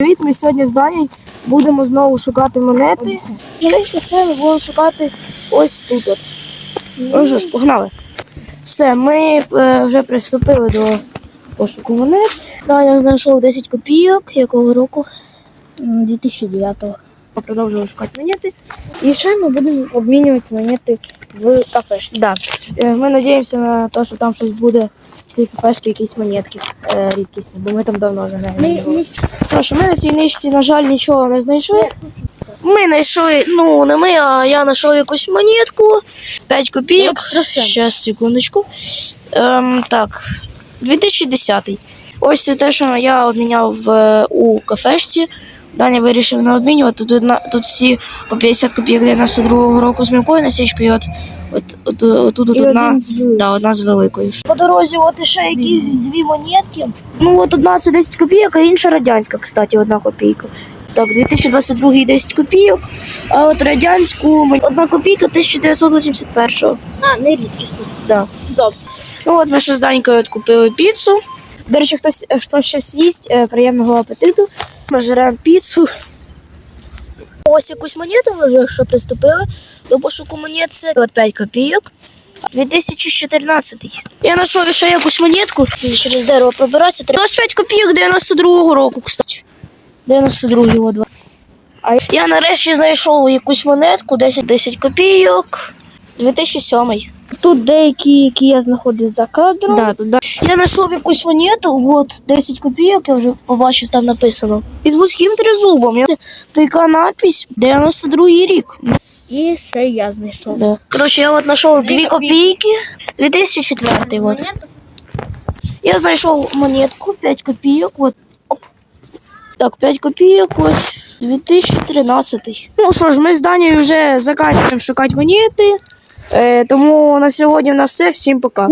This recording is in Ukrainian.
Привіт, ми сьогодні з Данією будемо знову шукати монети. Залишки сили будемо шукати ось тут. От. Ну що ж, погнали. Все, ми е, вже приступили до пошуку монет. Даня знайшов 10 копійок, якого року. 2009-го. Продовжували шукати монети. І ще ми будемо обмінювати монети в кафешці. Да. Е, Ми надіємося на те, що там щось буде в цій кафешці якісь монетки е, рідкісні, бо ми там давно вже не Ми, ми на цій нишці, на жаль, нічого не знайшли. Ми знайшли, ну не ми, а я знайшов якусь монетку. 5 копійок. Екстрасенс. Ще секундочку. Ем, так, 2010. Ось це те, що я обміняв е, у кафешці. Даня вирішив не обмінювати. Тут, одна, тут всі по 50 копійок 92 року з мілкою насічкою. От, от, от, от, тут І одна, да, одна з великою. По дорозі, от ще якісь дві монетки. Ну, от одна це 10 копійок, а інша радянська, кстати, одна копійка. Так, 2022 10 копійок, а от радянську одна копійка 1981-го. А, не рідкісно. Да. Зовсім. Ну от ми ще з Данькою от купили піцу. До речі, хтось хто щось їсть, е, приємного апетиту. Ми жремо піцу. Ось якусь монету ми вже якщо приступили до пошуку монет. Це от 5 копійок. 2014. Я знайшов ще якусь монетку, через дерево пробиратися. 25 копійок 92-го року, кстати. 92-й от. А Я нарешті знайшов якусь монетку, 10, 10 копійок. 2007. Тут деякі, які я знаходив за кадром. Да, тут, да. Я знайшов якусь монету, от 10 копійок, я вже побачив, там написано. Із вузьким тризубом. Я- Така надпись 92-й рік. І ще я знайшов. Да. Коротше, я от знайшов 2 копійки, 2004 от. Я знайшов монетку 5 копійок. От. Оп. Так, 5 копійок ось 2013. Ну що ж, ми з Данією вже закінчуємо шукати монети. Е, тому на сьогодні у нас все. Всім пока.